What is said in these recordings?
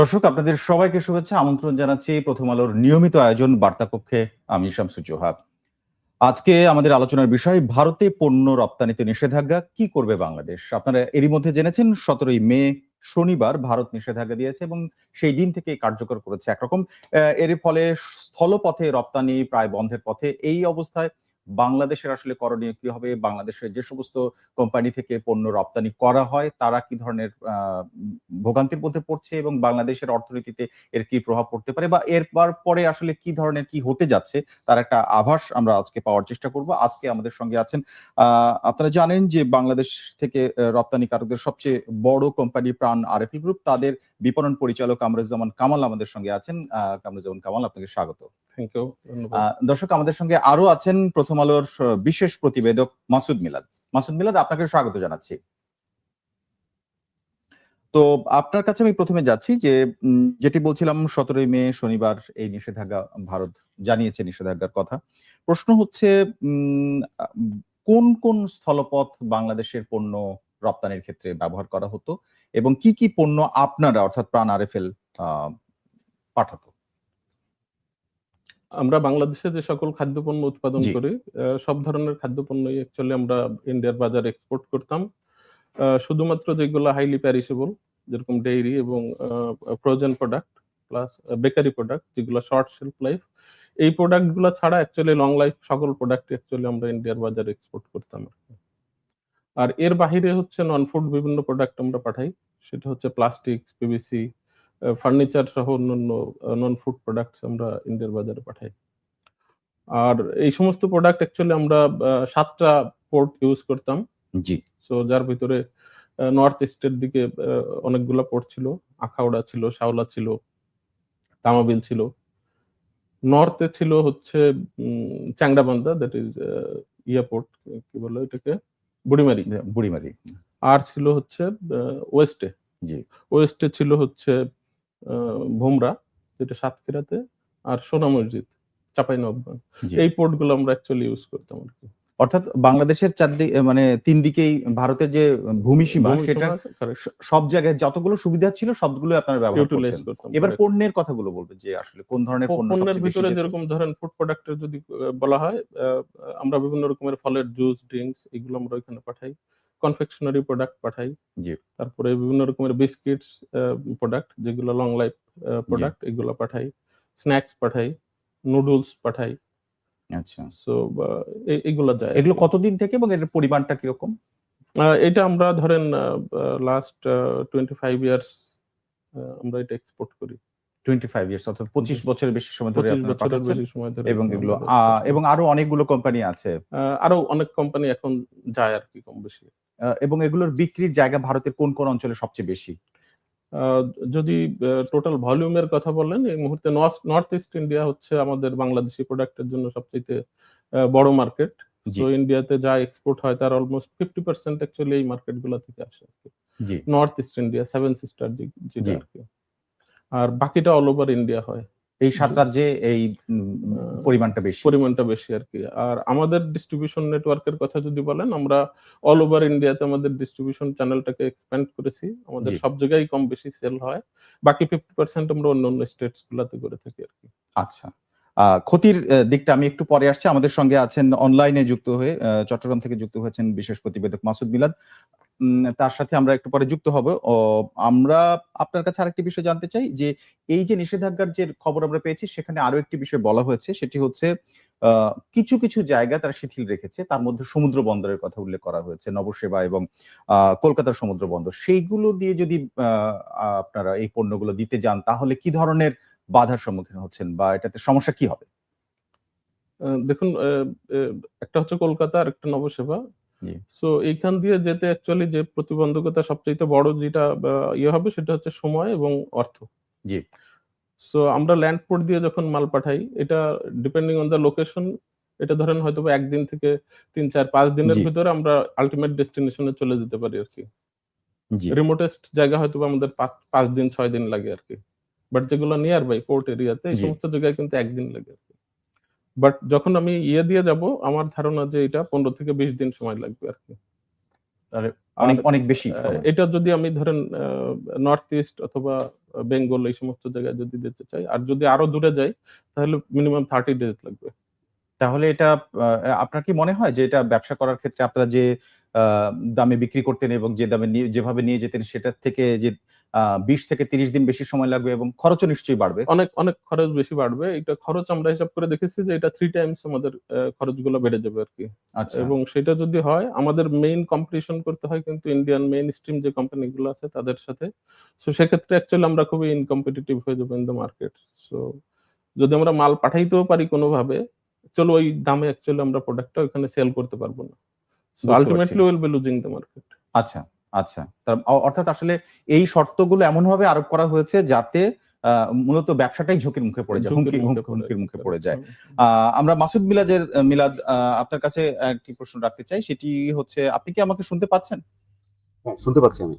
দর্শক, আপনাদের সবাইকে শুভেচ্ছা। আমন্ত্রণ জানাচ্ছি প্রথম আলোর নিয়মিত আয়োজন বার্তা কক্ষে আমি শামসুজ্জোহাব আজকে আমাদের আলোচনার বিষয়, ভারতে পণ্য রপ্তানিতে নিষেধাজ্ঞা, কি করবে বাংলাদেশ? আপনারা এরই মধ্যে জেনেছেন, সতেরোই মে শনিবার ভারত নিষেধাজ্ঞা দিয়েছে এবং সেই দিন থেকে কার্যকর করেছে। একরকম এর ফলে স্থলপথে রপ্তানি প্রায় বন্ধের পথে এই অবস্থায় বাংলাদেশের আসলে করণীয় কি হবে? বাংলাদেশের যে সমস্ত কোম্পানি থেকে পণ্য রপ্তানি করা হয়, তারা কি ধরনের ভোগান্তির মধ্যে পড়ছে এবং বাংলাদেশের অর্থনীতিতে এর কি প্রভাব পড়তে পারে বা এর পর- আসলে কি ধরনের কি হতে যাচ্ছে, তার একটা আভাস আমরা আজকে পাওয়ার চেষ্টা করব। আজকে আমাদের সঙ্গে আছেন আপনারা জানেন যে বাংলাদেশ থেকে রপ্তানিকারকদের সবচেয়ে বড় কোম্পানি প্রাণ আরএফএল গ্রুপ, তাদের বিপণন পরিচালক কামরুজ্জামান কামাল আমাদের সঙ্গে আছেন। কামরুজ্জামান কামাল আপনাকে স্বাগত। দর্শক আমাদের সঙ্গে আরও আছেন প্রথম আলোর বিশেষ প্রতিবেদক মাসুদ মিলাদ। মাসুদ মিলাদ আপনাকে স্বাগত জানাচ্ছি। তো আপনার কাছে আমি প্রথমে যাচ্ছি যে যেটি বলছিলাম সতেরোই মে শনিবার এই নিষেধাজ্ঞা ভারত জানিয়েছে নিষেধাজ্ঞার কথা। প্রশ্ন হচ্ছে উম, কোন কোন স্থলপথ বাংলাদেশের পণ্য রপ্তানির ক্ষেত্রে ব্যবহার করা হতো এবং কি কি পণ্য আপনারা অর্থাৎ প্রাণ আরএফএল পাঠাতো? আমরা বাংলাদেশে যে সকল খাদ্যপণ্য উৎপাদন করি সব ধরনের খাদ্যপণ্যই অ্যাকচুয়ালি আমরা ইন্ডিয়ার বাজারে এক্সপোর্ট করতাম। শুধুমাত্র যেগুলো হাইলি প্যারিসেবল যেরকম ডেইরি এবং frozen product plus bakery product যেগুলো শর্ট শেলফ লাইফ এই প্রোডাক্টগুলো ছাড়া অ্যাকচুয়ালি লং লাইফ সকল প্রোডাক্ট অ্যাকচুয়ালি আমরা ইন্ডিয়ার বাজারে এক্সপোর্ট করতাম আর কি। আর এর বাহিরে হচ্ছে নন ফুড বিভিন্ন প্রোডাক্ট আমরা পাঠাই। সেটা হচ্ছে প্লাস্টিক পিভিসি ফার্নিচার সহ অন্যান্য নন ফুড প্রোডাক্টস আমরা ইন্ডিয়ার বাজারে পাঠাই। আর এই সমস্ত প্রোডাক্ট অ্যাকচুয়ালি আমরা সাতটা পোর্ট ইউজ করতাম। জি। সো যার ভিতরে নর্থ ইস্টের দিকে অনেকগুলো পোর্ট ছিল। আখাউড়া ছিল শাওলা ছিল তামাবিল ছিল। নর্থে ছিল হচ্ছে um, Changrabandha that is airport কি বলে এটাকে? বুড়িমারি। বুড়িমারি। আর ছিল হচ্ছে ওয়েস্টে। জি। ওয়েস্টে ছিল হচ্ছে ভোমরা যেটা সাতক্ষীরাতে আর সোনা মসজিদ চাপাই নব এই পোর্টগুলো আমরা অ্যাকচুয়ালি ইউজ করতাম আর কি। অর্থাৎ বাংলাদেশের চারদিকে মানে তিন দিকেই ভারতের যে ভূমিসীমা সেটা সব জায়গায় যতগুলো সুবিধা ছিল সবগুলো আপনারা ব্যবহার করতেন। এবার পণ্যের কথাগুলো বলবেন যে আসলে কোন ধরনের পণ্য পণ্যের ভিতরে যেরকম ধরেন ফুড প্রোডাক্টের যদি বলা হয় আমরা বিভিন্ন রকমের ফলের জুস ড্রিঙ্কস এগুলো আমরা ওইখানে পাঠাই। কনফেকশনারি প্রোডাক্ট পাঠাই। জি। তারপরে বিভিন্ন রকমের বিস্কিটস প্রোডাক্ট যেগুলো লং লাইফ প্রোডাক্ট এগুলো পাঠাই। স্ন্যাক্স পাঠাই। নুডলস পাঠাই। আচ্ছা। সো এগুলো যায় এগুলো কতদিন থেকে এবং এর পরিমাণটা কীরকম? এটা আমরা ধরেন লাস্ট টোয়েন্টি ফাইভ ইয়ার্স আমরা এটা এক্সপোর্ট করি। টোয়েন্টি ফাইভ ইয়ার্স অর্থাৎ পঁচিশ বছরের বেশি সময় ধরে এবং এগুলো এবং আরও অনেকগুলো কোম্পানি আছে। আরও অনেক কোম্পানি এখন যায় আর কি কম বেশি। এবং এগুলোর বিক্রির জায়গা ভারতের কোন কোন অঞ্চলে সবচেয়ে বেশি? যদি টোটাল ভলিউমের কথা বলেন এই মুহূর্তে নর্থ ইস্ট ইন্ডিয়া হচ্ছে আমাদের বাংলাদেশি প্রোডাক্টের জন্য সবচেয়ে বড় মার্কেট তো ইন্ডিয়াতে যা এক্সপোর্ট হয় তার অলমোস্ট ফিফটি পার্সেন্ট অ্যাকচুয়ালি এই মার্কেটগুলো থেকে আসে north east India seven sister যেটা জি। আর কি। আর বাকিটা অল ওভার ইন্ডিয়া হয়। এই সাত। রাজ্যে এই পরিমাণটা বেশি। পরিমাণটা বেশি আর কি। আর আমাদের ডিস্ট্রিবিউশন নেটওয়ার্কের কথা যদি বলেন আমরা অল ওভার ইন্ডিয়াতে আমাদের ডিস্ট্রিবিউশন চ্যানেলটাকে এক্সপ্যান্ড করেছি। আমাদের সব জায়গায় কম বেশি সেল হয়। বাকি ফিফটি পার্সেন্ট আমরা অন্য অন্য স্টেটস গুলাতে করে থাকি আর কি। আচ্ছা। ক্ষতির দিকটা আমি একটু পরে আসছি। আমাদের সঙ্গে আছেন অনলাইনে যুক্ত হয়ে চট্টগ্রাম থেকে যুক্ত হয়েছেন বিশেষ প্রতিবেদক মাসুদ মিলাদ তার সাথে আমরা একটু পরে যুক্ত হব। আমরা আপনার কাছে আরেকটি বিষয় জানতে চাই যে, এই যে নিষেধাজ্ঞার যে খবর আমরা পেয়েছি, সেখানে আরও একটি বিষয় বলা হয়েছে, সেটি হচ্ছে কিছু কিছু জায়গা তারা শিথিল রেখেছে। তার মধ্যে সমুদ্র বন্দরের কথা উল্লেখ করা হয়েছে, নবসেবা এবং কলকাতার সমুদ্র বন্দর। সেইগুলো দিয়ে যদি আপনারা এই পণ্যগুলো দিতে যান, তাহলে কি ধরনের বাধার সম্মুখীন হচ্ছেন বা এটাতে সমস্যা কি হবে? দেখুন একটা হচ্ছে কলকাতা আর একটা নবসেবা। সো এইখান দিয়ে যেতে অ্যাকচুয়ালি যে প্রতিবন্ধকতা সবচেয়ে বড় যেটা ইয়ে হবে সেটা হচ্ছে সময় এবং অর্থ। জি। সো আমরা ল্যান্ড পোর্ট দিয়ে যখন মাল পাঠাই এটা ডিপেন্ডিং অন দ্য লোকেশন এটা ধরেন হয়তো একদিন থেকে তিন চার পাঁচ দিনের ভিতরে আমরা আলটিমেট ডেস্টিনেশনে চলে যেতে পারি আর কি। রিমোটেস্ট জায়গা হয়তো আমাদের পাঁচ দিন ছয় দিন লাগে আর কি। বাট যেগুলো নিয়ার বাই পোর্ট এরিয়াতে এই সমস্ত জায়গায় কিন্তু একদিন লাগে আর কি। বাট যখন আমি ইয়ে দিয়ে যাব আমার ধারণা যে এটা পনেরো থেকে বিশ দিন সময় লাগবে আর কি। অনেক অনেক বেশি এটা যদি আমি ধরেন নর্থ ইস্ট অথবা বেঙ্গল এই সমস্ত জায়গায় যদি যেতে চাই আর যদি আরও দূরে যাই তাহলে মিনিমাম থার্টি ডেজ লাগবে। তাহলে এটা আপনার কি মনে হয় যে এটা ব্যবসা করার ক্ষেত্রে আপনারা যে দামে বিক্রি করতেন এবং যে দামে যেভাবে নিয়ে যেতেন সেটার থেকে যে বিশ থেকে তিরিশ দিন বেশি সময় লাগবে এবং খরচও নিশ্চয়ই বাড়বে। অনেক অনেক খরচ বেশি বাড়বে। এটা খরচ আমরা হিসাব করে দেখেছি যে এটা থ্রি টাইমস আমাদের খরচগুলো বেড়ে যাবে আর কি। আচ্ছা। এবং সেটা যদি হয় আমাদের মেইন কম্পিটিশন করতে হয় কিন্তু ইন্ডিয়ান মেইন স্ট্রিম যে কোম্পানিগুলো আছে তাদের সাথে। সো সেক্ষেত্রে অ্যাকচুয়ালি আমরা খুবই ইনকম্পিটিটিভ হয়ে যাব ইন দ্য মার্কেট সো যদি আমরা মাল পাঠাইতেও পারি কোনোভাবে চলো ওই দামে অ্যাকচুয়ালি আমরা প্রোডাক্টটা ওখানে সেল করতে পারব না। Ultimately will be losing the market আচ্ছা আচ্ছা। তার অর্থাৎ আসলে এই শর্তগুলো এমনভাবে আরোপ করা হয়েছে যাতে আহ, মূলত ব্যবসাটাই ঝুঁকির মুখে পড়ে যায় হুমকি হুমকি- হুমকির মুখে পড়ে যায়। আহ, আমরা মাসুদ মিলাজের মিলাদ আহ, আপনার কাছে একটি প্রশ্ন রাখতে চাই সেটি হচ্ছে আপনি কি আমাকে শুনতে পাচ্ছেন? হ্যাঁ শুনতে পাচ্ছি আমি।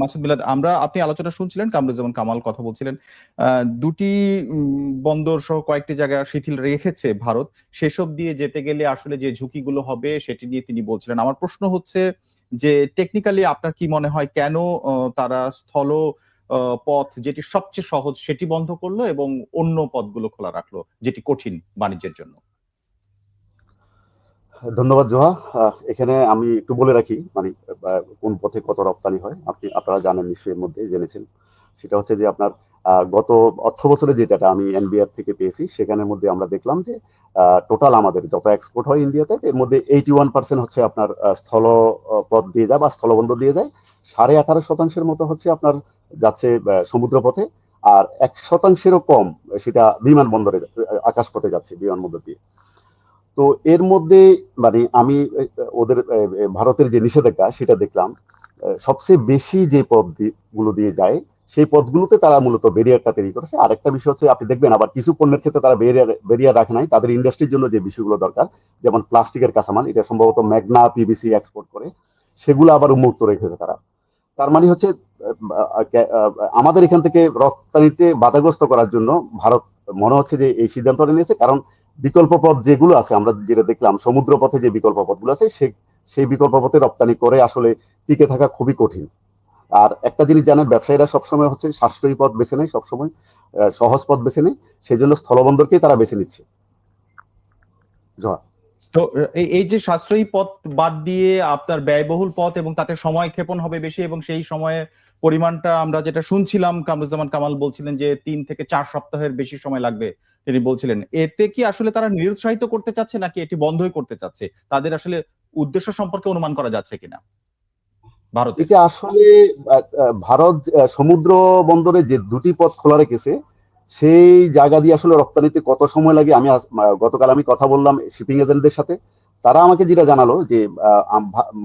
মাসুদ মিলাদ, আমরা, আপনি আলোচনা শুনছিলেন, কামরুজ্জামান কামাল কথা বলছিলেন। দুটি বন্দর সহ কয়েকটি জায়গা শিথিল রেখেছে ভারত। সেসব দিয়ে যেতে গেলে আসলে যে ঝুঁকিগুলো হবে, সেটি নিয়ে তিনি বলছিলেন। আমার প্রশ্ন হচ্ছে যে টেকনিক্যালি আপনার কি মনে হয়, কেন তারা স্থল পথ যেটি সবচেয়ে সহজ, সেটি বন্ধ করল এবং অন্য পথগুলো খোলা রাখল, যেটি কঠিন বাণিজ্যের জন্য? ধন্যবাদ জোহা। এখানে আমি একটু বলে রাখি মানে কোন পথে কত রপ্তানি হয় আপনি আপনারা জানেন নিশ্চয়ই মধ্যে জেনেছেন। সেটা হচ্ছে যে আপনার গত অর্থ বছরে যে ডাটা আমি এনবিআর থেকে পেয়েছি সেখানের মধ্যে আমরা দেখলাম যে টোটাল আমাদের যত এক্সপোর্ট হয় ইন্ডিয়াতে এর মধ্যে এইটি ওয়ান পার্সেন্ট হচ্ছে আপনার স্থল পথ দিয়ে যায় বা স্থলবন্দর দিয়ে যায়। সাড়ে আঠারো শতাংশের মতো হচ্ছে আপনার যাচ্ছে আহ, সমুদ্রপথে আর এক শতাংশেরও কম সেটা বিমানবন্দরে আকাশপথে যাচ্ছে বিমানবন্দর দিয়ে। তো এর মধ্যে মানে আমি ওদের ভারতের যে নিষেধাজ্ঞা সেটা দেখলাম সবচেয়ে বেশি যে পথ দি- গুলো দিয়ে যায়, সেই পদগুলোতে তারা মূলত বেরিয়ারটা তৈরি করেছে। আর একটা বিষয় হচ্ছে, আপনি দেখবেন আবার কিছু পণ্যের ক্ষেত্রে তারা বেরিয়ার বেরিয়ার রাখে নাই। তাদের ইন্ডাস্ট্রির জন্য যে বিষয়গুলো দরকার, যেমন প্লাস্টিকের কাঁচামাল, এটা সম্ভবত ম্যাগনা পিবিসি এক্সপোর্ট করে, সেগুলো আবার উন্মুক্ত রেখেছে তারা। তার মানে হচ্ছে আমাদের এখান থেকে রপ্তানিতে বাধাগ্রস্ত করার জন্য ভারত, মনে হচ্ছে যে এই সিদ্ধান্তটা নিয়েছে, কারণ বিকল্প পথ যেগুলো আছে, আমরা যেটা দেখলাম সমুদ্র পথে যে বিকল্প পথগুলো আছে সেই বিকল্প পথে রপ্তানি করে আসলে টিকে থাকা খুবই কঠিন। আর একটা জিনিস জানেন, ব্যবসায়ীরা সবসময় হচ্ছে সাশ্রয়ী পথ বেছে নেয়, সবসময় সহজ পথ বেছে নেয়, সেই জন্য স্থলবন্দরকেই তারা বেছে নিচ্ছে। জোয়া তো, এই- যে সাশ্রয়ী পথ বাদ দিয়ে আপনার ব্যয়বহুল পথ এবং তাতে সময় ক্ষেপণ হবে বেশি এবং সেই সময়ের পরিমাণটা আমরা যেটা শুনছিলাম, কামরুজ্জামান কামাল বলছিলেন যে তিন থেকে চার সপ্তাহের বেশি সময় লাগবে তিনি বলছিলেন। এতে কি আসলে তারা নিরুৎসাহিত করতে চাচ্ছে নাকি এটি বন্ধই করতে চাচ্ছে? তাদের আসলে উদ্দেশ্য সম্পর্কে অনুমান করা যাচ্ছে কিনা? ভারত। আসলে ভারত সমুদ্র বন্দরে যে দুটি পথ খোলা রেখেছে সেই জায়গা দিয়ে আসলে রপ্তানিতে কত সময় লাগে আমি গতকাল আমি কথা বললাম শিপিং এজেন্টদের সাথে। তারা আমাকে যেটা জানালো যে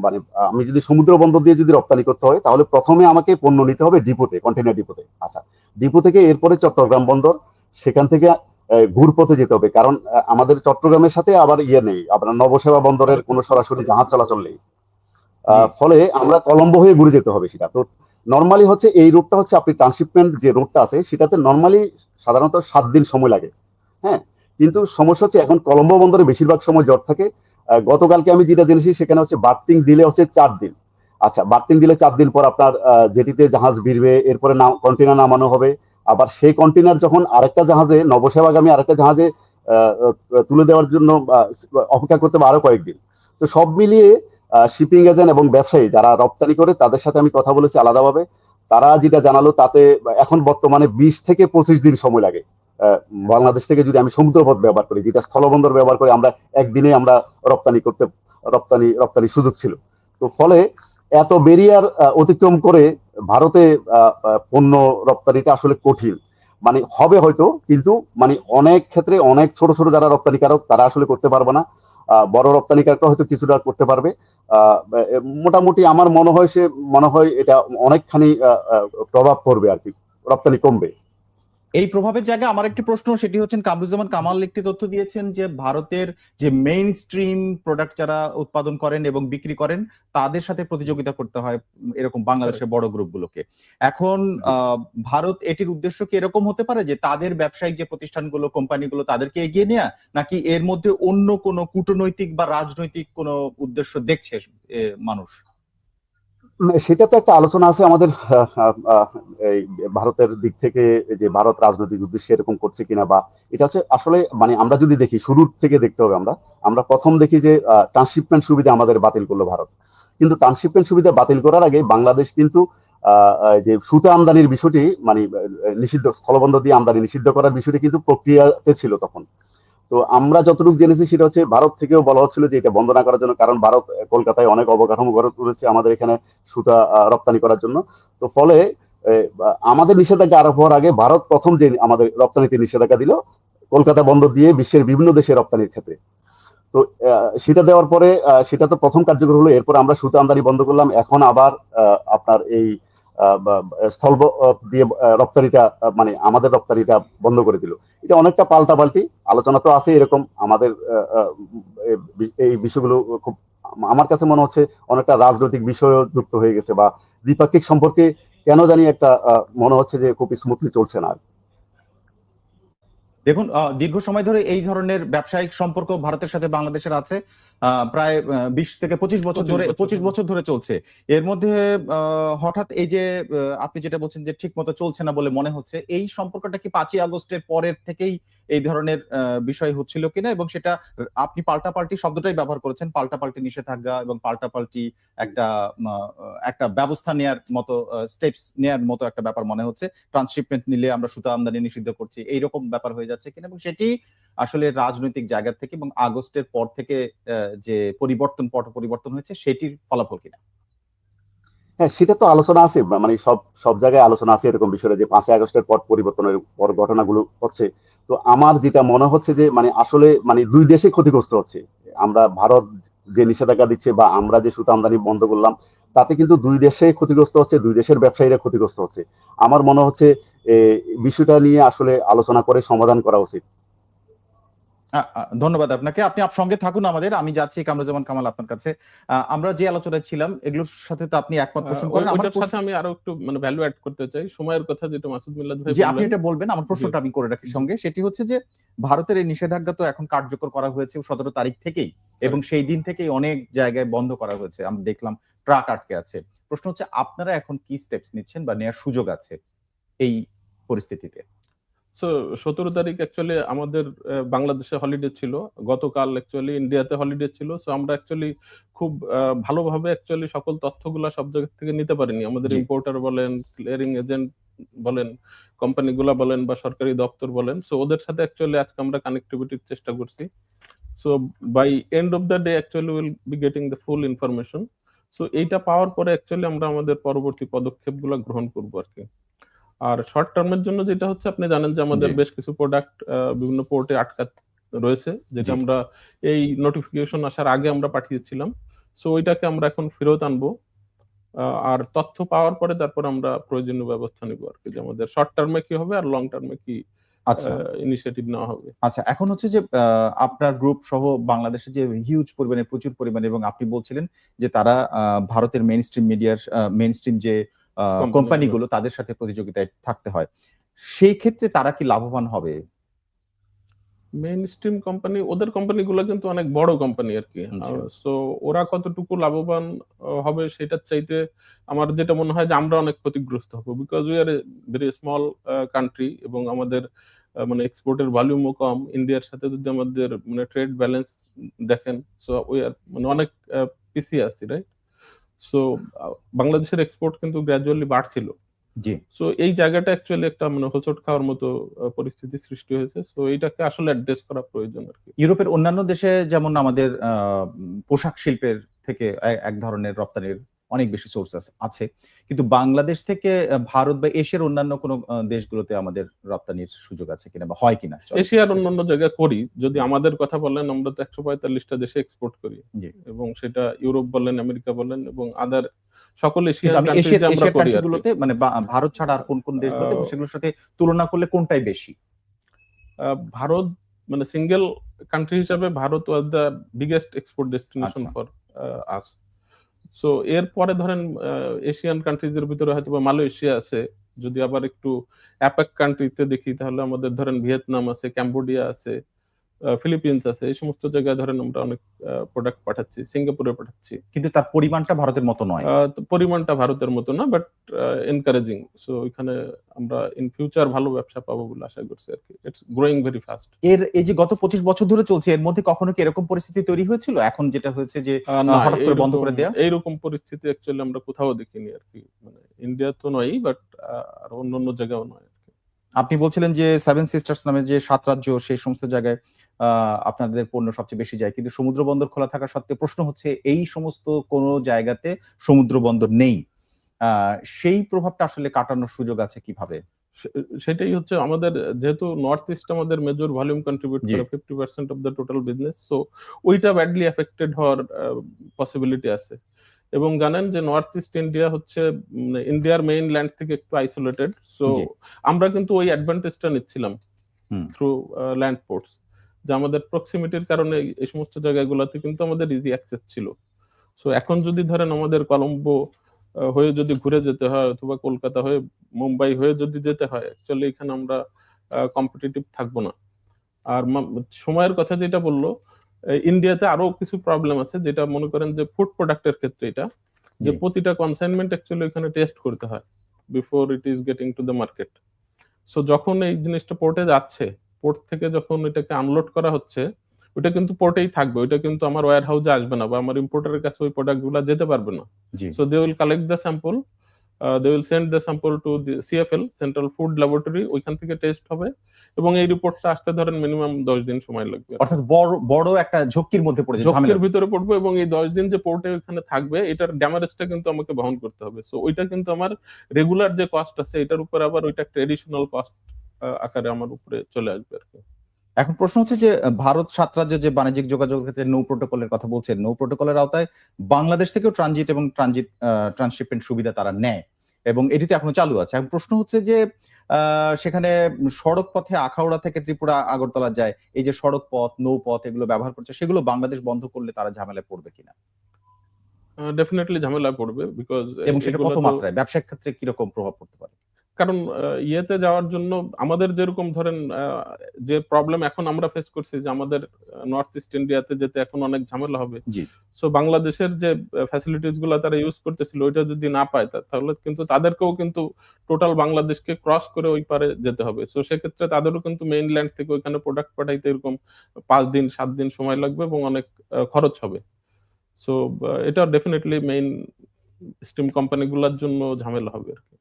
মানে আমি যদি সমুদ্র বন্দর দিয়ে যদি রপ্তানি করতে হয় তাহলে প্রথমে আমাকে পণ্য নিতে হবে ডিপোতে কন্টেনার ডিপোতে। আচ্ছা ডিপো থেকে এরপরে চট্টগ্রাম বন্দর সেখান থেকে ঘুরপথে যেতে হবে। কারণ আমাদের চট্টগ্রামের সাথে আবার ইয়ে নেই আপনার নবসেবা বন্দরের কোনো সরাসরি জাহাজ চলাচল নেই। আহ, ফলে আমরা কলম্বো হয়ে ঘুরে যেতে হবে সেটা। তো নর্মালি হচ্ছে এই রুটটা হচ্ছে আপনি ট্রান্সশিপমেন্ট যে রুটটা আছে সেটাতে নর্মালি সাধারণত সাত দিন সময় লাগে। হ্যাঁ? কিন্তু সমস্যা হচ্ছে এখন কলম্বো বন্দরে বেশিরভাগ সময় জ্বর থাকে। গতকালকে আমি যেটা জেনেছি সেখানে হচ্ছে বার্থিং দিলে হচ্ছে চার দিন। আচ্ছা বার্থিং দিলে চার দিন পর আপনার জেটিতে জাহাজ ভিড়বে, এরপরে নাম কন্টেনার নামানো হবে। আবার সেই কন্টেনার যখন আরেকটা জাহাজে, নবসেবাগামী আরেকটা জাহাজে তুলে দেওয়ার জন্য অপেক্ষা করতে হবে আরও কয়েকদিন। তো সব মিলিয়ে শিপিং এজেন্ট এবং ব্যবসায়ী যারা রপ্তানি করে, তাদের সাথে আমি কথা বলেছি আলাদাভাবে। তারা যেটা জানালো তাতে এখন বর্তমানে বিশ থেকে পঁচিশ দিন সময় লাগে। বাংলাদেশ থেকে যদি আমি সমুদ্রপথ ব্যবহার করি, যেটা স্থলবন্দর ব্যবহার করে আমরা একদিনে আমরা রপ্তানি করতে, রপ্তানি রপ্তানি সুযোগ ছিল। তো ফলে এত বেরিয়ার অতিক্রম করে ভারতে পণ্য রপ্তানিটা আসলে কঠিন। মানে হবে হয়তো, কিন্তু মানে অনেক ক্ষেত্রে অনেক ছোট ছোট যারা রপ্তানিকারক, তারা আসলে করতে পারবে না। বড় রপ্তানিকারকরা হয়তো কিছুটা করতে পারবে। মোটামুটি আমার মনে হয় সে, মনে হয় এটা অনেকখানি প্রভাব পড়বে আর কি, রপ্তানি কমবে। এই প্রভাবের জায়গায় আমার একটি প্রশ্ন, সেটি হচ্ছেন কামরুজ্জামান কামাল একটি তথ্য দিয়েছেন যে ভারতের যে মেইন স্ট্রিম প্রোডাক্ট যারা উৎপাদন করেন এবং বিক্রি করেন, তাদের সাথে প্রতিযোগিতা করতে হয় এরকম বাংলাদেশের বড় গ্রুপগুলোকে। এখন ভারত এটির উদ্দেশ্য কি এরকম হতে পারে যে তাদের ব্যবসায়িক যে প্রতিষ্ঠানগুলো, কোম্পানিগুলো তাদেরকে এগিয়ে নেওয়া নাকি এর মধ্যে অন্য কোনো কূটনৈতিক বা রাজনৈতিক কোনো উদ্দেশ্য দেখছে মানুষ? সেটা তো একটা আলোচনা আছে আমাদের ভারতের দিক থেকে যে ভারত রাজনৈতিক উদ্দেশ্যে এরকম করছে কিনা বা এটা হচ্ছে আসলে মানে আমরা যদি দেখি, শুরুর থেকে দেখতে হবে আমরা আমরা প্রথম দেখি যে ট্রান্সশিপমেন্ট সুবিধা আমাদের বাতিল করল ভারত। কিন্তু ট্রান্সশিপমেন্ট সুবিধা বাতিল করার আগে বাংলাদেশ কিন্তু যে সুতা আমদানির বিষয়টি মানে নিষিদ্ধ, স্থলবন্দর দিয়ে আমদানি নিষিদ্ধ করার বিষয়টি কিন্তু প্রক্রিয়াতে ছিল তখন। তো আমরা যতটুকু জেনেছি সেটা হচ্ছে ভারত থেকেও বলা হচ্ছিল যে এটা বন্ধ না করার জন্য কারণ ভারত কলকাতায় অনেক অবকাঠামো গড়ে তুলেছে আমাদের এখানে সুতা রপ্তানি করার জন্য। তো ফলে আমাদের নিষেধাজ্ঞা আরোপ হওয়ার আগে ভারত প্রথম যে আমাদের রপ্তানিতে নিষেধাজ্ঞা দিল, কলকাতা বন্দর দিয়ে বিশ্বের বিভিন্ন দেশে রপ্তানির ক্ষেত্রে। তো সেটা দেওয়ার পরে সেটা তো প্রথম কার্যকর হলো, এরপর আমরা সুতা আমদানি বন্ধ করলাম। এখন আবার আপনার এই স্থল দিয়ে রপ্তানিটা মানে আমাদের রপ্তানিটা বন্ধ করে দিল। এটা অনেকটা পাল্টাপাল্টি, আলোচনা তো আছে এরকম। আমাদের এই- বিষয়গুলো খুব, আমার কাছে মনে হচ্ছে অনেকটা রাজনৈতিক বিষয় যুক্ত হয়ে গেছে বা দ্বিপাক্ষিক সম্পর্কে কেন জানি একটা মনে হচ্ছে যে খুব স্মুথলি চলছে না দেখুন দীর্ঘ সময় ধরে এই ধরনের ব্যবসায়িক সম্পর্ক ভারতের সাথে বাংলাদেশের আছে। প্রায় বিশ থেকে পঁচিশ বছর ধরে পঁচিশ বছর ধরে চলছে। এর মধ্যে হঠাৎ এই যে আপনি যেটা বলছেন যে ঠিক মতো চলছে না বলে মনে হচ্ছে এই সম্পর্কটা কি পাঁচই আগস্টের পরের থেকেই এই ধরনের বিষয় হচ্ছিল কিনা? এবং সেটা আপনি পাল্টাপাল্টি শব্দটাই ব্যবহার করেছেন পাল্টাপাল্টি নিষেধাজ্ঞা এবং পাল্টাপাল্টি একটা একটা ব্যবস্থা নেয়ার মতো স্টেপস নেয়ার মতো একটা ব্যাপার মনে হচ্ছে। ট্রান্সশিপমেন্ট নিলে আমরা সুতা আমদানি নিষিদ্ধ করছি এইরকম ব্যাপার হয়ে যাচ্ছে কিনা? এবং সেটি আসলে রাজনৈতিক জায়গা থেকে এবং আগস্টের পর থেকে যে পরিবর্তন, পট পরিবর্তন হয়েছে, সেটির ফলাফল কিনা? হ্যাঁ সেটা তো আলোচনা আছে। মানে সব সব জায়গায় আলোচনা আছে এরকম বিষয়ে যে পাঁচই আগস্টের পর পরিবর্তনের পর ঘটনাগুলো হচ্ছে। তো আমার যেটা মনে হচ্ছে যে মানে আসলে মানে দুই দেশে ক্ষতিগ্রস্ত হচ্ছে। আমরা ভারত যে নিষেধাজ্ঞা দিচ্ছে বা আমরা যে সুতা আমদানি বন্ধ করলাম, তাতে কিন্তু দুই দেশে ক্ষতিগ্রস্ত হচ্ছে, দুই দেশের ব্যবসায়ীরা ক্ষতিগ্রস্ত হচ্ছে। আমার মনে হচ্ছে বিষয়টা নিয়ে আসলে আলোচনা করে সমাধান করা উচিত। ধন্যবাদ আপনাকে। আপনি আপ সঙ্গে থাকুন আমাদের। আমি যাচ্ছি কামরুজ্জামান কামাল আপনার কাছে। আমরা যে আলোচনায় ছিলাম এগুলোর সাথে তো আপনি একমত পোষণ করেন। আমার সাথে আমি আরও একটু মানে ভ্যালু অ্যাড করতে চাই। সময়ের কথা যেটা মাসুদ মিল্লাত ভাই যে আপনি এটা বলবেন আমার প্রশ্নটা আমি করে রাখি সঙ্গে। সেটি হচ্ছে যে ভারতের এই নিষেধাজ্ঞা তো এখন কার্যকর করা হয়েছে সতেরো তারিখ থেকেই এবং সেই দিন থেকেই অনেক জায়গায় বন্ধ করা হয়েছে। আমরা দেখলাম ট্রাক আটকে আছে। প্রশ্ন হচ্ছে আপনারা এখন কি স্টেপস নিচ্ছেন বা নেওয়ার সুযোগ আছে এই পরিস্থিতিতে? সো সতেরো তারিখ অ্যাকচুয়ালি আমাদের বাংলাদেশে হলিডে ছিল। গতকাল অ্যাকচুয়ালি ইন্ডিয়াতে হলিডে ছিল। সো আমরা অ্যাকচুয়ালি খুব ভালোভাবে অ্যাকচুয়ালি সকল তথ্যগুলো সব জায়গা থেকে নিতে পারিনি। আমাদের। ইম্পোর্টার বলেন ক্লিয়ারিং এজেন্ট বলেন কোম্পানিগুলা বলেন বা সরকারি দপ্তর বলেন। সো ওদের সাথে অ্যাকচুয়ালি আজকে আমরা কানেক্টিভিটির চেষ্টা করছি। So by end of the day actually will be getting the full information so এইটা পাওয়ার পরে অ্যাকচুয়ালি আমরা আমাদের পরবর্তী পদক্ষেপগুলো গ্রহণ করব আর কি আর শর্ট টার্মের জন্য যেটা হচ্ছে আপনি জানেন যে আমাদের বেশ কিছু প্রোডাক্ট বিভিন্ন পোর্টে আটকা রয়েছে যেটা আমরা এই নোটিফিকেশন আসার আগে আমরা পাঠিয়েছিলাম। সো ওইটাকে আমরা এখন ফেরত আনব। আর তথ্য পাওয়ার পরে তারপর আমরা প্রয়োজনীয় ব্যবস্থা নিব আর কি যে আমাদের শর্ট টার্মে কি হবে আর লং টার্মে কি আচ্ছা। ইনিশিয়েটিভ নেওয়া হবে। আচ্ছা এখন হচ্ছে যে আপনার গ্রুপ সহ বাংলাদেশে যে হিউজ পরিমাণে প্রচুর পরিমাণে এবং আপনি বলছিলেন যে তারা ভারতের মেইন স্ট্রিম মিডিয়ার মেইন স্ট্রিম যে কোম্পানিগুলো। তাদের সাথে প্রতিযোগিতায় থাকতে হয়। সেই ক্ষেত্রে তারা কি লাভবান হবে? মেইন স্ট্রিম কোম্পানি ওদের কোম্পানিগুলো কিন্তু অনেক বড় কোম্পানি আর কি। সো ওরা কতটুকু লাভবান হবে সেটার চাইতে আমার যেটা মনে হয় যে আমরা অনেক ক্ষতিগ্রস্ত হব। Because we are very small country এবং আমাদের মানে এক্সপোর্টের ভলিউমও কম। ইন্ডিয়ার সাথে যদি আমাদের মানে ট্রেড ব্যালেন্স দেখেন সো উই আর মানে অনেক পিছিয়ে আছি রাইট সো বাংলাদেশের এক্সপোর্ট কিন্তু গ্র্যাজুয়ালি বাড়ছিল। জি। সো এই জায়গাটা অ্যাকচুয়ালি একটা মানে হোচট খাওয়ার মতো পরিস্থিতি সৃষ্টি হয়েছে। সো এটাকে আসলে অ্যাড্রেস করা প্রয়োজন আর কি। ইউরোপের অন্যান্য দেশে যেমন আমাদের আহ, পোশাক শিল্পের থেকে এক ধরনের রপ্তানির অনেক বেশি সোর্স আছে। কিন্তু বাংলাদেশ থেকে ভারত বা এশিয়ার অন্যান্য কোনো দেশগুলোতে আমাদের রপ্তানির সুযোগ আছে কিনা বা হয় কিনা? এশিয়ার অন্যান্য জায়গায় করি। যদি আমাদের কথা বলেন আমরা তো একশো পঁয়তাল্লিশটা দেশে এক্সপোর্ট করি। এবং সেটা ইউরোপ বলেন আমেরিকা বলেন এবং আদার সকল। কান্ট্রিগুলোতে মানে ভারত ছাড়া আর কোন কোন দেশগুলোতে সেগুলোর সাথে তুলনা করলে কোনটাই বেশি? ভারত মানে সিঙ্গেল কান্ট্রি হিসাবে Bharat was the biggest export destination. For us so এরপরে ধরেন এশিয়ান কান্ট্রিজের ভিতরে হয়তো বা মালয়েশিয়া আছে। যদি আবার একটু অ্যাপেক কান্ট্রিতে দেখি, তাহলে আমাদের ধরেন ভিয়েতনাম আছে ক্যাম্বোডিয়া আছে। ফিলিপিন্স আছে এই সমস্ত জায়গায় ধরেন আমরা অনেক প্রোডাক্ট পাঠাচ্ছি সিঙ্গাপুরে পাঠাচ্ছি। কিন্তু তার পরিমাণটা ভারতের মতো নয়। পরিমাণটা ভারতের মতো না বাট এনকারেজিং সো ওইখানে আমরা ইন ফিউচার ভালো ব্যবসা পাবো বলে আশা করছি আর কি। ইটস গ্রোয়িং ভেরি ফাস্ট এর এই যে গত পঁচিশ বছর ধরে চলছে এর মধ্যে কখনো কি এরকম পরিস্থিতি তৈরি হয়েছিল? এখন যেটা হয়েছে যে হঠাৎ করে বন্ধ করে দেয়া? এইরকম পরিস্থিতি অ্যাকচুয়ালি আমরা কোথাও দেখিনি আর কি। মানে ইন্ডিয়া তো নয় বাট আর অন্য অন্য জায়গাও নয়। আপনি বলছিলেন যে সেভেন সিস্টার্স নামে যে সাত রাজ্য সেই সমস্ত জায়গায় আপনাদের পণ্য সবচেয়ে বেশি যায়। কিন্তু সমুদ্র বন্দর খোলা থাকা সত্ত্বেও প্রশ্ন হচ্ছে এই সমস্ত কোন জায়গাতে সমুদ্র বন্দর নেই। সেই প্রভাবটা আসলে কাটানোর সুযোগ আছে কীভাবে? সেটাই হচ্ছে আমাদের যেহেতু নর্থ ইস্ট আমাদের মেজর ভলিউম কন্ট্রিবিউট করে fifty percent of the total business so ওইটা ব্যাডলি এফেক্টেড হওয়ার পসিবিলিটি আছে। এবং জানেন যে নর্থ ইস্ট ইন্ডিয়া হচ্ছে ইন্ডিয়ার মেইন ল্যান্ড থেকে একটু আইসোলেটেড সো আমরা কিন্তু ওই অ্যাডভান্টেজটা নিচ্ছিলাম থ্রু ল্যান্ড পোর্টস যে আমাদের প্রক্সিমিটির কারণে এই- সমস্ত জায়গাগুলোতে কিন্তু আমাদের ইজি অ্যাক্সেস ছিল। সো এখন যদি ধরেন আমাদের কলম্বো হয়ে যদি ঘুরে যেতে হয় অথবা কলকাতা হয়ে মুম্বাই হয়ে যদি যেতে হয় অ্যাকচুয়ালি এখানে আমরা কম্পিটিটিভ থাকব না। আর সময়ের কথা যেটা বলল ইন্ডিয়াতে আরও কিছু প্রবলেম আছে যেটা মনে করেন যে ফুড প্রোডাক্টের ক্ষেত্রে এটা যে প্রতিটা কনসাইনমেন্ট অ্যাকচুয়ালি এখানে টেস্ট করতে হয় before it is getting to the market so যখন এই জিনিসটা পোর্টে যাচ্ছে পোর্ট থেকে যখন এটাকে আনলোড করা হচ্ছে ওটা কিন্তু পোর্টেই থাকবে ওটা কিন্তু আমার ওয়্যার হাউসে আসবে না বা আমার ইম্পোর্টারের কাছে ওই প্রোডাক্টগুলা যেতে পারবে না। So they will collect the sample, uh, they will send the sample to the CFL, Central ওইখান থেকে টেস্ট হবে। এবং এই রিপোর্টটা আসতে ধরেন মিনিমাম দশ দিন সময় লাগবে। অর্থাৎ বড় বড় একটা ঝক্কির মধ্যে পড়েছে ঝক্কির ভিতরে পড়বে এবং এই দশ দিন যে পোর্টে ওখানে থাকবে এটার ড্যামারেজটা কিন্তু আমাকে বহন করতে হবে। সো ওইটা কিন্তু আমার রেগুলার যে কস্ট আছে এটার উপর আবার ওইটা একটা এডিশনাল কস্ট আকারে আমার উপরে চলে আসবে আর কি। এখন প্রশ্ন হচ্ছে যে ভারত সাত রাজ্য যে বাণিজ্যিক যোগাযোগের ক্ষেত্রে নৌ প্রোটোকলের কথা বলছেন নৌ প্রোটোকলের আওতায় বাংলাদেশ থেকেও ট্রানজিট এবং ট্রানজিট ট্রান্সশিপমেন্ট সুবিধা তারা নেয়। এবং এটি তো এখনও চালু আছে। এখন প্রশ্ন হচ্ছে যে সেখানে সড়ক পথে আখাউড়া থেকে ত্রিপুরা আগরতলা যায় এই যে সড়ক পথ নৌপথ এগুলো ব্যবহার করছে সেগুলো বাংলাদেশ বন্ধ করলে তারা ঝামেলায় পড়বে কিনা? ডেফিনেটলি ঝামেলা পড়বে বিকজ এবং সেটা কত মাত্রায়? ব্যবসায়িক ক্ষেত্রে কীরকম প্রভাব পড়তে পারে? কারণ ইয়েতে যাওয়ার জন্য আমাদের যেরকম ধরেন যে প্রবলেম এখন আমরা ফেস করছি যে আমাদের নর্থ ইস্ট ইন্ডিয়াতে যেতে এখন অনেক ঝামেলা হবে। সো বাংলাদেশের যে ফ্যাসিলিটিসগুলো তারা ইউজ করতেছিল ওইটা যদি না পায় তাহলে কিন্তু তাদেরকেও কিন্তু টোটাল বাংলাদেশকে ক্রস করে ওই পারে যেতে হবে। সো সেক্ষেত্রে তাদেরও কিন্তু মেইনল্যান্ড থেকে ওইখানে প্রোডাক্ট পাঠাইতে এরকম পাঁচ দিন সাত দিন সময় লাগবে এবং অনেক খরচ হবে। সো এটা ডেফিনেটলি মেইন স্টিম কোম্পানিগুলোর জন্য ঝামেলা হবে আর কি।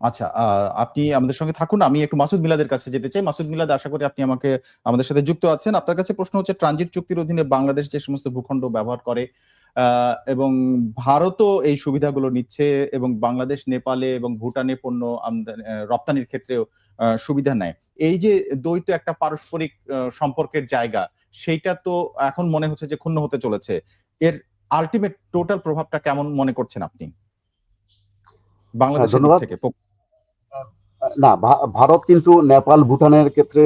আচ্ছা আহ, আপনি আমাদের সঙ্গে থাকুন। আমি একটু মাসুদ মিলাদের কাছে যেতে চাই। মাসুদ মিলাদ আশা করি আপনি আমাকে আমাদের সাথে যুক্ত আছেন। আপনার কাছে প্রশ্ন হচ্ছে ট্রানজিট চুক্তির অধীনে বাংলাদেশ যে সমস্ত ভূখণ্ড ব্যবহার করে এবং ভারতও এই সুবিধাগুলো নিচ্ছে এবং বাংলাদেশ নেপালে এবং ভুটানে পণ্য রপ্তানির ক্ষেত্রেও সুবিধা নেয়। এই যে দ্বৈত একটা পারস্পরিক সম্পর্কের জায়গা সেইটা তো এখন মনে হচ্ছে যে ক্ষুণ্ণ হতে চলেছে। এর আলটিমেট টোটাল প্রভাবটা কেমন মনে করছেন আপনি? বাংলাদেশের থেকে না ভারত কিন্তু নেপাল ভুটানের ক্ষেত্রে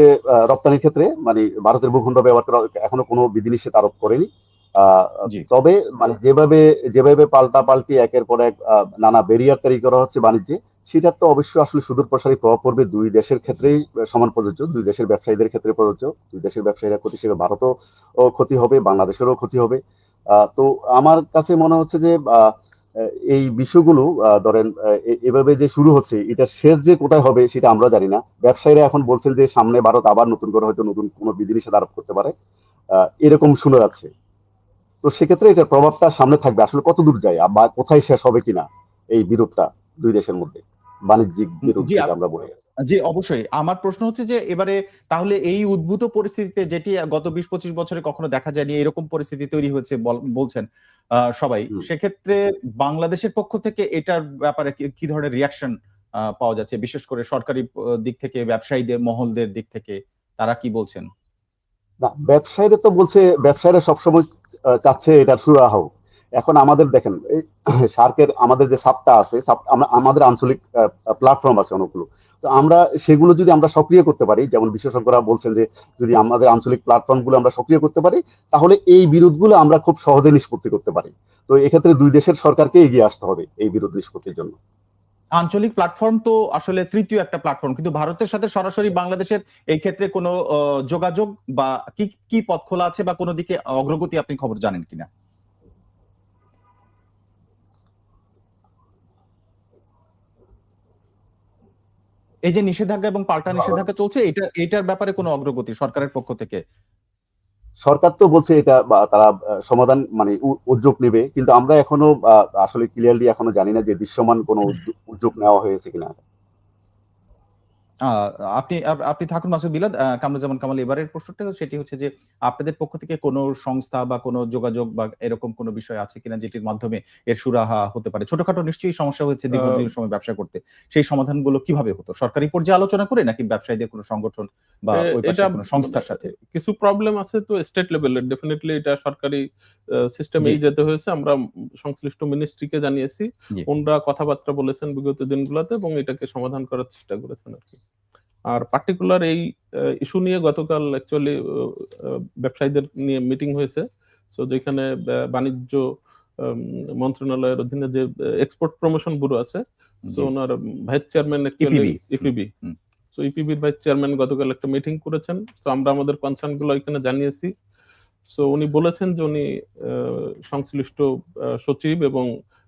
রপ্তানির ক্ষেত্রে মানে ভারতের ভূখণ্ড ব্যবহার করা এখনও কোনো বিধিনিষেধ আরোপ করেনি। তবে মানে যেভাবে যেভাবে পাল্টা পাল্টি একের পর এক নানা ব্যারিয়ার তৈরি করা হচ্ছে বাণিজ্যে সেটার তো অবশ্যই আসলে সুদূর প্রসারী প্রভাব পড়বে। দুই দেশের ক্ষেত্রেই সমান প্রযোজ্য দুই দেশের ব্যবসায়ীদের ক্ষেত্রে প্রযোজ্য দুই দেশের ব্যবসায়ীরা ক্ষতি হিসেবে ভারতও ক্ষতি হবে বাংলাদেশেরও ক্ষতি হবে। আহ, তো আমার কাছে মনে হচ্ছে যে আহ, এই বিষয়গুলো ধরেন এভাবে যে শুরু হচ্ছে, এটা শেষ যে কোথায় হবে সেটা আমরা জানি না। ব্যবসায়ীরা এখন বলছেন যে সামনে ভারত আবার নতুন করে হয়তো নতুন কোনো বিধিনিষেধ আরোপ করতে পারে। এরকম শোনা যাচ্ছে। তো সেক্ষেত্রে এটার প্রভাবটা সামনে থাকবে। আসলে কত দূর যায়? বা কোথায় শেষ হবে কিনা এই বিরূপটা দুই দেশের মধ্যে? বাণিজ্যিক বিরোধ আমরা বলি। জি অবশ্যই। আমার প্রশ্ন হচ্ছে যে এবারে তাহলে এই উদ্ভূত পরিস্থিতিতে যেটি গত বিশ পঁচিশ বছরে কখনো দেখা যায়নি এরকম পরিস্থিতি তৈরি হয়েছে বলছেন সবাই। সেক্ষেত্রে বাংলাদেশের পক্ষ থেকে এটার ব্যাপারে কি- ধরনের রিয়াকশন পাওয়া যাচ্ছে? বিশেষ করে সরকারি দিক থেকে ব্যবসায়ীদের মহলদের দিক থেকে তারা কি বলছেন? না ব্যবসায়ীরা তো বলছে ব্যবসায়ীরা সবসময় চাচ্ছে এটা সুরা হোক। এখন আমাদের দেখেন, এই সার্কের আমাদের যে সাপটা আছে আমাদের আঞ্চলিক প্ল্যাটফর্ম আছে অনেকগুলো। তো আমরা সেগুলো যদি আমরা সক্রিয় করতে পারি, যেমন বিশেষজ্ঞরা বলছেন যে যদি আমাদের আঞ্চলিক প্ল্যাটফর্মগুলো আমরা সক্রিয় করতে পারি, তাহলে এই বিরোধগুলো আমরা খুব সহজে নিষ্পত্তি করতে পারি। তো এক্ষেত্রে দুই দেশের সরকারকে এগিয়ে আসতে হবে এই বিরোধ নিষ্পত্তির জন্য। আঞ্চলিক প্ল্যাটফর্ম তো আসলে তৃতীয় একটা প্ল্যাটফর্ম কিন্তু ভারতের সাথে সরাসরি বাংলাদেশের এই ক্ষেত্রে কোনো যোগাযোগ বা কি কি পথ খোলা আছে বা কোনো দিকে অগ্রগতি আপনি খবর জানেন কিনা? এই যে নিষেধাজ্ঞা এবং পাল্টা নিষেধাজ্ঞা চলছে এটা এটার ব্যাপারে কোনো অগ্রগতি সরকারের পক্ষ থেকে? সরকার তো বলছে এটা বা তারা সমাধান মানে উদ্যোগ নেবে কিন্তু আমরা এখনও আহ, আসলে ক্লিয়ারলি এখনও জানি না যে দৃশ্যমান কোনো উদ্যোগ- নেওয়া হয়েছে কিনা। আপনি আপনি থাকুন মাসুদ বিলাদ কামরুজ্জামান কামাল এবারের প্রশ্নটা সেটি হচ্ছে যে আপনাদের পক্ষ থেকে কোনো সংস্থা বা কোনো যোগাযোগ বা এরকম কোনো বিষয় আছে কিনা যেটির মাধ্যমে এর সুরাহা হতে পারে? ছোটখাটো নিশ্চয়ই সমস্যা হয়েছে দীর্ঘদিন সময় ব্যবসা করতে। সেই সমাধানগুলো কীভাবে হতো? সরকারি পর্যায়ে আলোচনা করে নাকি ব্যবসায়ীদের কোনো সংগঠন বা ওই পাশে কোনো সংস্থার সাথে? কিছু প্রবলেম আছে তো স্টেট লেভেলের ডেফিনেটলি এটা সরকারি সিস্টেমেই। যেতে হয়েছে। আমরা সংশ্লিষ্ট মিনিস্ট্রিকে জানিয়েছি। ওনরা কথাবার্তা বলেছেন বিগত দিনগুলোতে এবং এটাকে সমাধান করার চেষ্টা করেছেন আর কি। আর পার্টিকুলার এই ইস্যু নিয়ে গতকাল অ্যাকচুয়ালি ব্যবসায়ীদের নিয়ে মিটিং হয়েছে। সো যেখানে বাণিজ্য মন্ত্রণালয়ের অধীনে যে এক্সপোর্ট প্রমোশন ব্যুরো আছে তো। ওনার ভাইস চেয়ারম্যান অ্যাকচুয়ালি ইপিবি। তো ইপিবির ভাইস চেয়ারম্যান গতকাল একটা মিটিং করেছেন। তো আমরা আমাদের কনসার্নগুলো এখানে জানিয়েছি। সো উনি বলেছেন যে উনি সংশ্লিষ্ট সচিব এবং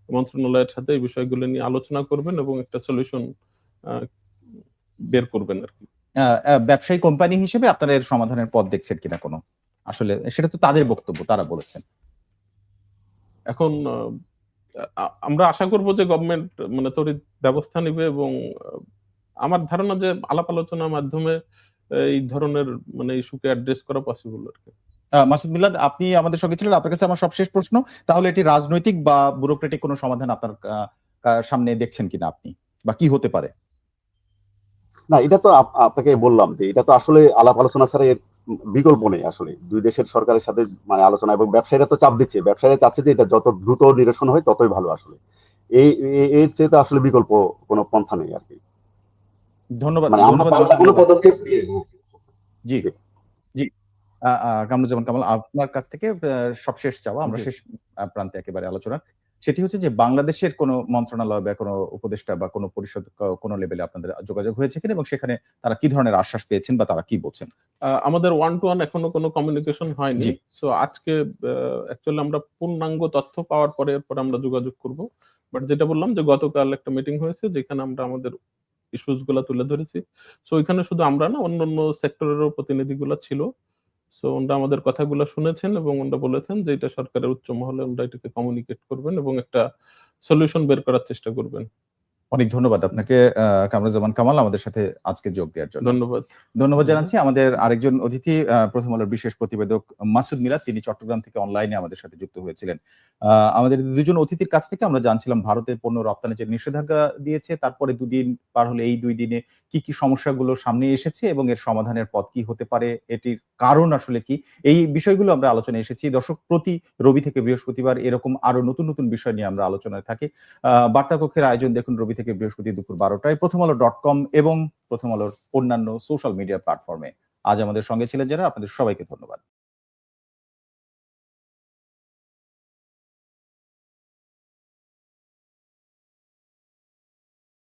মন্ত্রণালয়ের সাথে এই বিষয়গুলো নিয়ে আলোচনা করবেন এবং একটা সলিউশন বের করবেন আর কি। ব্যবসায়ী কোম্পানি হিসেবে আপনারা এর সমাধানের পথ দেখছেন কিনা কোনো? আসলে সেটা তো তাদের বক্তব্য তারা বলেছেন। এখন আমরা আশা করব যে গভর্নমেন্ট মানে তড়িৎ ব্যবস্থা নেবে এবং আমার ধারণা যে আলাপ আলোচনার মাধ্যমে এই ধরনের মানে ইস্যুকে অ্যাড্রেস করা পসিবল আর কি। মাসুদ মিল্লাদ আপনি আমাদের সঙ্গে ছিলেন আপনার কাছে আমার সবশেষ প্রশ্ন। তাহলে এটি রাজনৈতিক বা ব্যুরোক্রেটিক কোনো সমাধান আপনার সামনে দেখছেন কিনা আপনি? বা কি হতে পারে? না এটা তো আপনাকে বললাম যে এটা তো আসলে আলাপ আলোচনা ছাড়া এর বিকল্প নেই আসলে। দুই দেশের সরকারের সাথে মানে আলোচনা এবং ব্যবসায়ীরা তো চাপ দিচ্ছে। ব্যবসায়ীরা চাচ্ছে যে এটা যত দ্রুত নিরসন হয় ততই ভালো আসলে। এই এর চেয়ে তো আসলে বিকল্প কোনো পন্থা নেই আর কি। ধন্যবাদ মানে ধন্যবাদ কোনো পদক্ষেপ জি জি। কামরুজ্জামান কামাল আপনার কাছ থেকে সবশেষ চাওয়া আমরা শেষ প্রান্তে একেবারে আলোচনা। সেটি হচ্ছে যে বাংলাদেশের কোনো মন্ত্রণালয় বা কোনো উপদেষ্টা বা কোনো পরিষদ কোনো লেভেলে আপনাদের যোগাযোগ হয়েছে কিনা এবং সেখানে তারা কি ধরনের আশ্বাস পেয়েছেন বা তারা কি বলছেন? আমাদের ওয়ান টু ওয়ান এখনও কোনো কমিউনিকেশন হয়নি। সো আজকে অ্যাকচুয়ালি আমরা পূর্ণাঙ্গ তথ্য পাওয়ার পরে এরপর আমরা যোগাযোগ করব। বাট যেটা বললাম যে গতকাল একটা মিটিং হয়েছে যেখানে আমরা আমাদের ইস্যুসগুলা তুলে ধরেছি। সো ওইখানে শুধু আমরা না অন্য অন্য সেক্টরেরও প্রতিনিধিগুলো ছিল। সো ওনারা আমাদের কথাগুলো শুনেছেন এবং ওনারা বলেছেন যে এটা সরকারের উচ্চ মহলে ওনারা এটাকে কমিউনিকেট করবেন এবং একটা সলিউশন বের করার চেষ্টা করবেন। অনেক ধন্যবাদ আপনাকে কামরুজ্জামান কামাল আমাদের সাথে আজকে যোগ দেওয়ার জন্য। ধন্যবাদ। ধন্যবাদ জানাচ্ছি আমাদের আরেকজন অতিথি প্রথম আলোর বিশেষ প্রতিবেদক মাসুদ মিরাদ তিনি চট্টগ্রাম থেকে অনলাইনে আমাদের সাথে যুক্ত হয়েছিলেন। আমাদের দুজন অতিথির কাছ থেকে আমরা জানছিলাম ভারতের পণ্য রপ্তানি যে নিষেধাজ্ঞা দিয়েছে তারপরে দুদিন পার হলে এই দুই দিনে কি কি সমস্যাগুলো সামনে এসেছে এবং এর সমাধানের পথ কি হতে পারে এটির কারণ আসলে কি এই বিষয়গুলো আমরা আলোচনায় এসেছি। দর্শক প্রতি রবি থেকে বৃহস্পতিবার এরকম আরও নতুন নতুন বিষয় নিয়ে আমরা আলোচনায় থাকি। আহ, বার্তা কক্ষের আয়োজন দেখুন রবি থেকে বৃহস্পতি দুপুর বারোটায় প্রথম আলো ডট কম এবং প্রথম আলোর অন্যান্য সোশ্যাল মিডিয়া প্ল্যাটফর্মে আজ আমাদের সঙ্গে ছিলেন যারা, আপনাদের সবাইকে ধন্যবাদ।